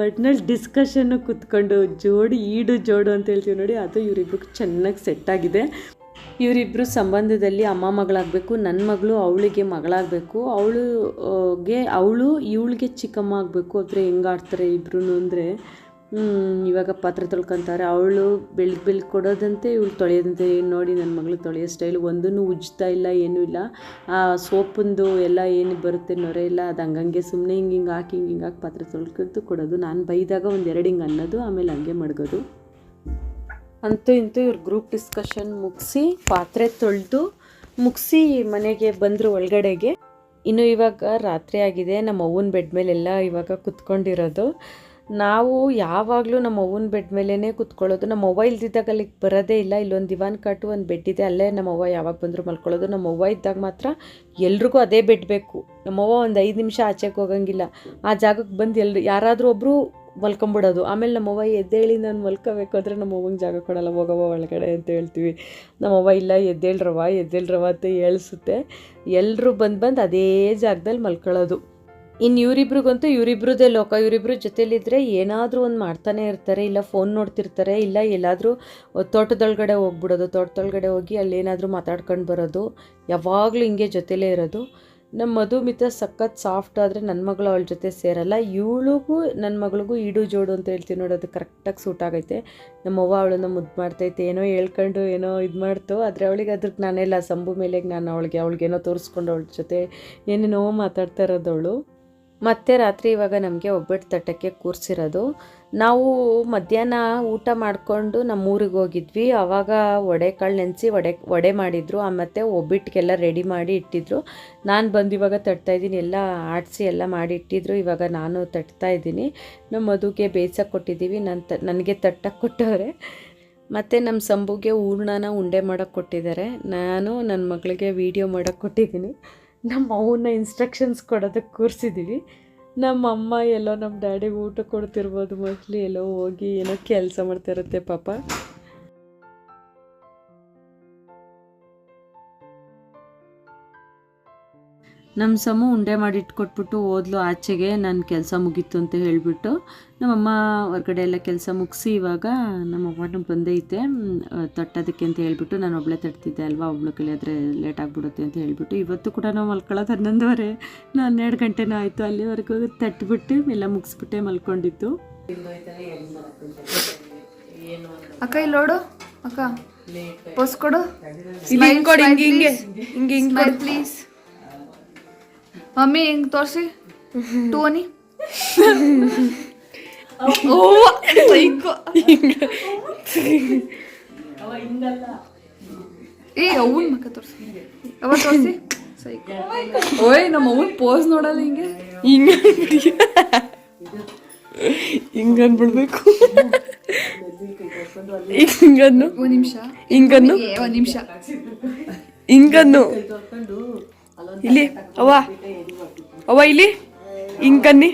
A: ಒಟ್ನಲ್ಲಿ ಡಿಸ್ಕಷನ್ನು ಕುತ್ಕೊಂಡು ಜೋಡಿ ಈಡು ಜೋಡು ಅಂತ ಹೇಳ್ತೀವಿ ನೋಡಿ, ಅದು ಇವರಿಬ್ರಿಗೆ ಚೆನ್ನಾಗಿ ಸೆಟ್ ಆಗಿದೆ. ಇವರಿಬ್ಬರು ಸಂಬಂಧದಲ್ಲಿ ಅಮ್ಮ ಮಗಳಾಗಬೇಕು ನನ್ನ ಮಗಳು ಅವಳಿಗೆ ಮಗಳಾಗಬೇಕು ಅವಳುಗೆ ಅವಳು ಇವಳಿಗೆ ಚಿಕ್ಕಮ್ಮ ಆಗಬೇಕು, ಆದರೆ ಹೆಂಗಾಡ್ತಾರೆ ಇಬ್ರು ಅಂದರೆ ಇವಾಗ ಪಾತ್ರೆ ತೊಳ್ಕೊತಾರೆ. ಅವಳು ಬೆಳಗ್ಗೆ ಬೆಳಗ್ಗೆ ಕೊಡೋದಂತೆ, ಇವಳು ತೊಳೆಯೋದಂತೆ. ನೋಡಿ ನನ್ನ ಮಗಳು ತೊಳೆಯೋ ಸ್ಟೈಲ್ ಒಂದೂ ಉಜ್ತಾ ಇಲ್ಲ, ಏನೂ ಇಲ್ಲ. ಆ ಸೋಪಂದು ಎಲ್ಲ ಏನು ಬರುತ್ತೆ ನೊರೆ ಇಲ್ಲ. ಅದು ಹಂಗಂಗೆ ಸುಮ್ಮನೆ ಹಿಂಗೆ ಹಿಂಗೆ ಹಾಕಿ, ಹಿಂಗೆ ಹಿಂಗೆ ಹಾಕಿ ಪಾತ್ರೆ ತೊಳ್ಕೊಂಡು ಕೊಡೋದು. ನಾನು ಬೈದಾಗ ಒಂದು ಎರಡು ಹಿಂಗೆ ಅನ್ನೋದು, ಆಮೇಲೆ ಹಂಗೆ ಮಡಗೋದು. ಅಂತೂ ಇಂತೂ ಇವ್ರ ಗ್ರೂಪ್ ಡಿಸ್ಕಷನ್ ಮುಗಿಸಿ ಪಾತ್ರೆ ತೊಳೆದು ಮುಗಿಸಿ ಮನೆಗೆ ಬಂದರು ಒಳಗಡೆಗೆ. ಇನ್ನು ಇವಾಗ ರಾತ್ರಿ ಆಗಿದೆ. ನಮ್ಮ ಅವ್ವನ ಬೆಡ್ ಮೇಲೆಲ್ಲ ಇವಾಗ ಕುತ್ಕೊಂಡಿರೋದು. ನಾವು ಯಾವಾಗಲೂ ನಮ್ಮ ಅವ್ವನ ಬೆಡ್ ಮೇಲೇ ಕುತ್ಕೊಳ್ಳೋದು. ನಮ್ಮ ಅವ್ವ ಇಲ್ದಿದ್ದಾಗ ಅಲ್ಲಿಗೆ ಬರೋದೇ ಇಲ್ಲ. ಇಲ್ಲೊಂದು ದಿವಾನ್ ಕಟ್ಟು ಒಂದು ಬೆಡ್ ಇದೆ. ಅಲ್ಲೇ ನಮ್ಮ ಅವ್ವ ಯಾವಾಗ ಬಂದರೂ ಮಲ್ಕೊಳ್ಳೋದು. ನಮ್ಮ ಅವ್ವ ಇದ್ದಾಗ ಮಾತ್ರ ಎಲ್ರಿಗೂ ಅದೇ ಬೆಡ್ ಬೇಕು. ನಮ್ಮವ್ವ ಒಂದು ಐದು ನಿಮಿಷ ಆಚೆಗೆ ಹೋಗಂಗಿಲ್ಲ. ಆ ಜಾಗಕ್ಕೆ ಬಂದು ಎಲ್ರು, ಯಾರಾದರೂ ಒಬ್ಬರು ಮಲ್ಕೊಂಬಿಡೋದು. ಆಮೇಲೆ ನಮ್ಮ ಅವ್ವ ಎದ್ದೇಳಿ ನಾನು ಮಲ್ಕೋಬೇಕು ಅಂದರೆ ನಮ್ಮವ್ವಂಗೆ ಜಾಗ ಕೊಡಲ್ಲ. ಹೋಗವ್ವ ಒಳಗಡೆ ಅಂತ ಹೇಳ್ತೀವಿ. ನಮ್ಮ ಅವ್ವ ಇಲ್ಲ ಎದ್ದೇಳ್ರವ ಎದ್ದೇಳ್ರವ ಅಂತ ಹೇಳಿಸುತ್ತೆ. ಎಲ್ಲರೂ ಬಂದು ಬಂದು ಅದೇ ಜಾಗದಲ್ಲಿ ಮಲ್ಕೊಳ್ಳೋದು. ಇನ್ನು ಇವರಿಬ್ರಿಗಂತೂ ಇವರಿಬ್ರದೇ ಲೋಕ, ಇವರಿಬ್ರು ಜೊತೆಲಿದ್ದರೆ ಏನಾದರೂ ಒಂದು ಮಾಡ್ತಾನೆ ಇರ್ತಾರೆ, ಇಲ್ಲ ಫೋನ್ ನೋಡ್ತಿರ್ತಾರೆ, ಇಲ್ಲ ಎಲ್ಲಾದರೂ ತೋಟದೊಳಗಡೆ ಹೋಗ್ಬಿಡೋದು, ತೋಟದೊಳಗಡೆ ಹೋಗಿ ಅಲ್ಲೇನಾದರೂ ಮಾತಾಡ್ಕೊಂಡು ಬರೋದು, ಯಾವಾಗಲೂ ಹಿಂಗೆ ಜೊತೆಲೇ ಇರೋದು. ನಮ್ಮ ಮಧುಮಿತ ಸಖತ್ ಸಾಫ್ಟ್ ಆದರೆ ನನ್ನ ಮಗಳು ಅವಳ ಜೊತೆ ಸೇರಲ್ಲ, ಇವಳಿಗೂ ನನ್ನ ಮಗಳಿಗೂ ಈಡು ಜೋಡು ಅಂತ ಹೇಳ್ತೀವಿ ನೋಡೋದು ಕರೆಕ್ಟಾಗಿ ಸೂಟ್ ಆಗೈತೆ. ನಮ್ಮವ್ವ ಅವಳನ್ನ ಮುದ್ದು ಮಾಡ್ತೈತೆ, ಏನೋ ಹೇಳ್ಕೊಂಡು ಏನೋ ಇದು ಮಾಡ್ತು, ಆದರೆ ಅವಳಿಗೆ ಅದ್ರಕ್ಕೆ ನಾನೆಲ್ಲ ಸಂಭು ಮೇಲೆ ನಾನು ಅವಳಿಗೆ, ಅವಳಿಗೇನೋ ತೋರಿಸ್ಕೊಂಡು ಅವಳ ಜೊತೆ ಏನೇನೋ ಮಾತಾಡ್ತಾ ಇರೋದವಳು ಮತ್ತೆ ರಾತ್ರಿ ಇವಾಗ ನಮಗೆ ಒಬ್ಬಟ್ಟು ತಟ್ಟಕ್ಕೆ ಕೂರಿಸಿರೋದು. ನಾವು ಮಧ್ಯಾಹ್ನ ಊಟ ಮಾಡಿಕೊಂಡು ನಮ್ಮ ಊರಿಗೆ ಹೋಗಿದ್ವಿ. ಆವಾಗ ವಡೆ ಕಾಳು ನೆನೆಸಿ ವಡೆ ವಡೆ ಮಾಡಿದ್ರು. ಮತ್ತು ಒಬ್ಬಿಟ್ಟಿಗೆಲ್ಲ ರೆಡಿ ಮಾಡಿ ಇಟ್ಟಿದ್ರು. ನಾನು ಬಂದು ಇವಾಗ ತಟ್ತಾ ಇದ್ದೀನಿ. ಎಲ್ಲ ಆಡಿಸಿ ಎಲ್ಲ ಮಾಡಿ ಇಟ್ಟಿದ್ರು. ಇವಾಗ ನಾನು ತಟ್ತಾ ಇದ್ದೀನಿ. ನಮ್ಮ ಮದುಗೆ ಬೇಯ್ಸಕ್ಕೆ ಕೊಟ್ಟಿದ್ದೀವಿ. ನನ್ನ ತ, ನನಗೆ ತಟ್ಟಕ್ಕೆ ಕೊಟ್ಟವ್ರೆ. ಮತ್ತು ನಮ್ಮ ಸಂಬುಗೆ ಹೂರ್ಣನ ಉಂಡೆ ಮಾಡೋಕ್ಕೆ ಕೊಟ್ಟಿದ್ದಾರೆ. ನಾನು ನನ್ನ ಮಗಳಿಗೆ ವೀಡಿಯೋ ಮಾಡೋಕ್ಕೆ ಕೊಟ್ಟಿದ್ದೀನಿ. ನಮ್ಮ ಅವನ್ನ ಇನ್ಸ್ಟ್ರಕ್ಷನ್ಸ್ ಕೊಡೋದಕ್ಕೆ ಕೂರಿಸಿದ್ದೀವಿ ನಮ್ಮ ಅಮ್ಮ ಎಲ್ಲೋ ನಮ್ಮ ಡ್ಯಾಡಿಗೆ ಊಟ ಕೊಡ್ತಿರ್ಬೋದು ಮೋಸ್ಟ್ಲಿ ಎಲ್ಲೋ ಹೋಗಿ ಏನೋ ಕೆಲಸ ಮಾಡ್ತಿರುತ್ತೆ ಪಾಪ. ನಮ್ಮ ಸಮು ಉಂಡೆ ಮಾಡಿ ಇಟ್ಕೊಟ್ಬಿಟ್ಟು ಓದ್ಲು ಆಚೆಗೆ ನನ್ನ ಕೆಲಸ ಮುಗೀತು ಅಂತ ಹೇಳಿಬಿಟ್ಟು. ನಮ್ಮಮ್ಮ ಹೊರಗಡೆ ಎಲ್ಲ ಕೆಲಸ ಮುಗಿಸಿ ಇವಾಗ ನಮ್ಮ ಅವ್ವನೂ ಬಂದೈತೆ ತಟ್ಟೋದಕ್ಕೆ ಅಂತ ಹೇಳಿಬಿಟ್ಟು ನಾನು ಒಬ್ಬಳೇ ತಟ್ತಿದ್ದೆ ಅಲ್ವಾ? ಒಬ್ಳು ಕಲಿಯೋದ್ರೆ ಲೇಟ್ ಆಗಿಬಿಡುತ್ತೆ ಅಂತ ಹೇಳಿಬಿಟ್ಟು. ಇವತ್ತು ಕೂಡ ನಾವು ಮಲ್ಕೊಳ್ಳೋದು ಹನ್ನೊಂದುವರೆ. ನಾನು ಹನ್ನೆರಡು ಗಂಟೆನೂ ಆಯಿತು ಅಲ್ಲಿವರೆಗೂ ತಟ್ಬಿಟ್ಟು ಎಲ್ಲ ಮುಗಿಸ್ಬಿಟ್ಟೆ ಮಲ್ಕೊಂಡಿತ್ತು
C: ಅಕ್ಕ ಇಲ್ಲಿ ನೋಡು. ಅಕ್ಕ ಪೋಸ್ ಕೊಡು.
D: ಇಲ್ಲಿ ಹಿಂಗ್ ಹಿಂಗೆ ಹಿಂಗೆ.
C: ಪ್ಲೀಸ್ ಮಮ್ಮಿ ಹಿಂಗ್ ತೋರ್ಸಿ. ಟೋನಿ ಏ ಅವನ್ ಮಕ್ಕ ತೋರ್ಸಿ. ಅವ ತೋರಿಸಿ? ಸೈಕೋ
D: ಓಯ್ ನಮ್ಮ ಪೋಸ್ ನೋಡಲ್ಲ ಹಿಂಗೆ. ಹಿಂಗ ಹಿಂಗ ಅನ್ಬಿಡ್ಬೇಕು. ಹಿಂಗನ್ನು.
C: ಒಂದ್ ನಿಮಿಷ.
D: ಹಿಂಗನ್ನು.
C: ಒಂದ್ ನಿಮಿಷ.
D: ಹಿಂಗನ್ನು. ಇಲ್ಲಿ? ಅವ್ವ? ಅವ್ವ ಇಲ್ಲಿ? ಹಿಂಗನ್ನಿ?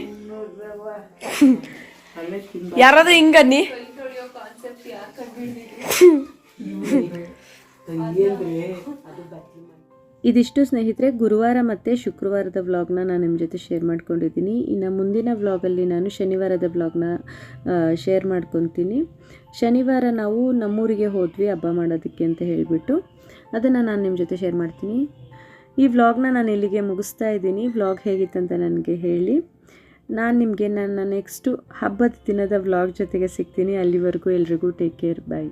D: ಯಾರಾದ್ರೂ ಹಿಂಗನ್ನಿ?
A: ಇದಿಷ್ಟು ಸ್ನೇಹಿತರೆ ಗುರುವಾರ ಮತ್ತು ಶುಕ್ರವಾರದ ವ್ಲಾಗ್ನ ನಾನು ನಿಮ್ಮ ಜೊತೆ ಶೇರ್ ಮಾಡ್ಕೊಂಡಿದ್ದೀನಿ. ಇನ್ನು ಮುಂದಿನ ವ್ಲಾಗಲ್ಲಿ ನಾನು ಶನಿವಾರದ ವ್ಲಾಗ್ನ ಶೇರ್ ಮಾಡ್ಕೊತೀನಿ. ಶನಿವಾರ ನಾವು ನಮ್ಮೂರಿಗೆ ಹೋದ್ವಿ ಹಬ್ಬ ಮಾಡೋದಕ್ಕೆ ಅಂತ ಹೇಳಿಬಿಟ್ಟು. ಅದನ್ನು ನಾನು ನಿಮ್ಮ ಜೊತೆ ಶೇರ್ ಮಾಡ್ತೀನಿ. ಈ ವ್ಲಾಗ್ನ ನಾನು ಇಲ್ಲಿಗೆ ಮುಗಿಸ್ತಾ ಇದ್ದೀನಿ. ವ್ಲಾಗ್ ಹೇಗಿತ್ತಂತ ನನಗೆ ಹೇಳಿ. ನಾನು ನಿಮಗೆ ನನ್ನ ನೆಕ್ಸ್ಟು ಹಬ್ಬದ ದಿನದ ವ್ಲಾಗ್ ಜೊತೆಗೆ ಸಿಗ್ತೀನಿ. ಅಲ್ಲಿವರೆಗೂ ಎಲ್ರಿಗೂ ಟೇಕ್ ಕೇರ್ ಬಾಯ್